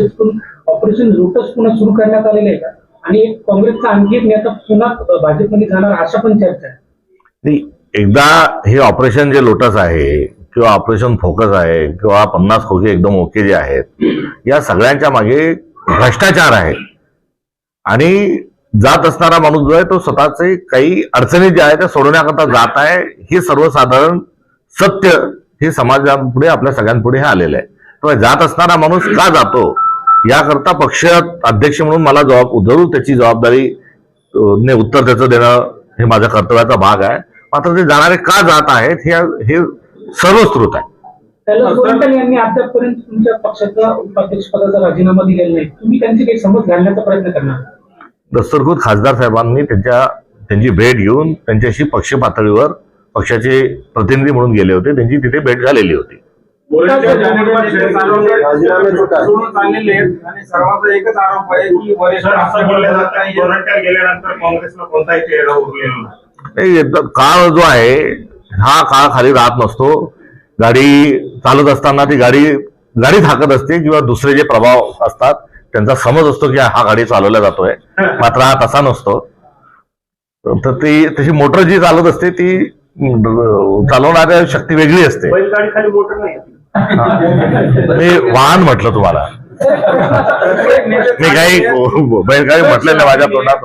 Operation lotus पुन्हा सुरू करण्यात आलेलं आहे का? आणि काँग्रेसचा आणखी एक नेता पुन्हा भाजपमध्ये जाणार अशा पण चर्चा आहे. एकदा हे ऑपरेशन जे लोटस आहे किंवा ऑपरेशन फोकस आहे किंवा पन्नास खोके एकदम ओके जे आहेत या सगळ्यांच्या मागे भ्रष्टाचार आहे. आणि जात असणारा माणूस जो आहे तो स्वतःचे काही अडचणी ज्या आहेत त्या सोडवण्याकरता जात आहे हे सर्वसाधारण सत्य हे समाजापुढे आपल्या सगळ्यांपुढे हे आलेलं आहे. तेव्हा जात असणारा माणूस का जातो? याकरता पक्ष अध्यक्ष म्हणून मला जबाब जरूर त्याची जबाबदारी ने उत्तर त्याचं देणं हे माझ्या कर्तव्याचा भाग आहे. मात्र ते जाणारे का जात आहेत हे हे सर्वस्कृत आहे. त्याला गोरंट्याल यांनी अद्यापपर्यंत तुमच्या पक्षाचा उपाध्यक्ष पदाचा राजीनामा दिलेला नाही. तुम्ही त्यांची काही समज घालण्याचा प्रयत्न करणार. दस्तरखुद खासदार साहेबांनी त्यांच्या त्यांची भेट घेऊन त्यांच्याशी पक्ष पातळीवर पक्षाचे प्रतिनिधी म्हणून गेले होते. त्यांची तिथे भेट झालेली होती. वरिष्ठ सोडून चाललेले आहेत. आणि सर्वांचा एकच आरोप आहे की वरिष्ठ सर असं बोललं जात. जातं नाहीये. गोरंट्याल गेल्यानंतर काँग्रेसला कोणताही चेहरा उरलेला नाही. नाही, एकदा काळ जो आहे हा काळ खाली राहत नसतो. गाडी चालत असताना ती गाडी गाडी थाकत असते किंवा दुसरे जे प्रभाव असतात त्यांचा समज असतो की हा गाडी चालवला जातोय. मात्र हा तसा नसतो. तर ती तशी मोटर जी चालत असते ती चालवणाऱ्या शक्ती वेगळी असते. बैलगाडी खाली मोटर नाही. मी वाहन म्हटलं तुम्हाला. मी काही बैलगाडी म्हटलं नाही माझ्या तोंडात.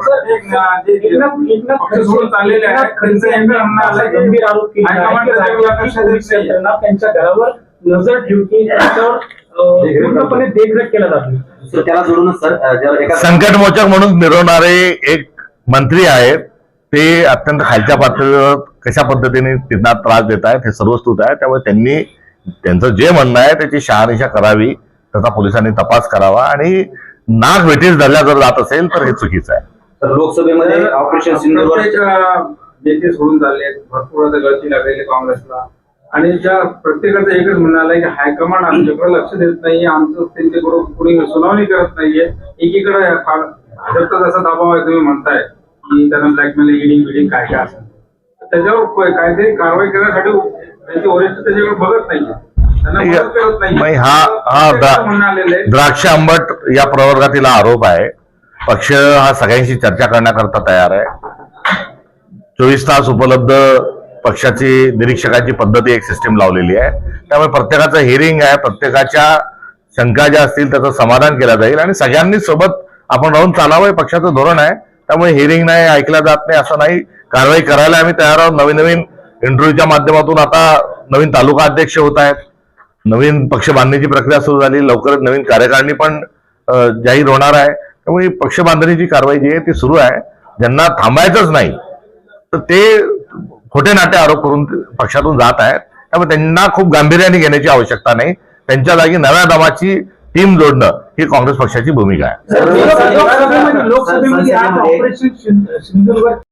त्यांच्या घरावर नजर पूर्णपणे देखरेख केला जातो त्याला जोडूनच सर संकटमोचक म्हणून मिरवणारे एक मंत्री आहेत. ते अत्यंत खालच्या पातळीवर कशा पद्धतीने त्यांना त्रास देत आहेत हे सर्वस्तुत आहे. त्यामुळे त्यांनी त्यांचं जे म्हणणं आहे त्याची शहानिशा करावी त्याचा पोलिसांनी तपास करावा आणि नाक वेटीस धरल्या जर जात असेल तर हे चुकीचं आहे. तर लोकसभेमध्ये ऑपरेशन अं, नेते सोडून चालले भरपूर आता गळती लागलेली काँग्रेसला. आणि ज्या प्रत्येकाचं एकच म्हणणं की हायकमांड आमच्याकडे लक्ष देत नाहीये आमचं त्यांच्याकडून कोणी सुनावणी करत नाहीये. एकीकडे भाजपचा जसा दबाव आहे तुम्ही म्हणताय की त्यांना ब्लॅकमेल इडिंग बिडिंग काय काय असेल त्याच्यावर काहीतरी कारवाई करण्यासाठी त्यांचे वरिष्ठ त्याच्याकडे बघत नाहीये. नाही, हा हा द्राक्ष आंबट या प्रवर्गातील आरोप आहे. पक्ष हा सगळ्यांशी चर्चा करण्याकरता तयार आहे. चोवीस तास उपलब्ध पक्षाची निरीक्षकाची पद्धती एक सिस्टीम लावलेली आहे. त्यामुळे प्रत्येकाचं हिअरिंग आहे प्रत्येकाच्या शंका ज्या असतील त्याचं समाधान केलं जाईल आणि सगळ्यांनी सोबत आपण राहून चालावं हे पक्षाचं धोरण आहे. त्यामुळे हिअरिंग नाही ऐकलं जात नाही असं नाही. कारवाई करायला आम्ही तयार आहोत. नवीन नवीन इंटरव्ह्यूच्या माध्यमातून आता नवीन तालुका अध्यक्ष होत आहेत. नवीन पक्ष बांधणीची प्रक्रिया सुरू झाली. लवकरच नवीन कार्यकारिणी पण जाहीर होणार आहे. त्यामुळे पक्ष बांधणीची कारवाई जी आहे ती सुरू आहे. ज्यांना थांबायचंच नाही तर ते खोटे नाटे आरोप करून पक्षातून जात आहेत. त्यामुळे त्यांना खूप गांभीर्याने घेण्याची आवश्यकता नाही. त्यांच्या जागी नव्या दमाची टीम जोडणं ही काँग्रेस पक्षाची भूमिका आहे.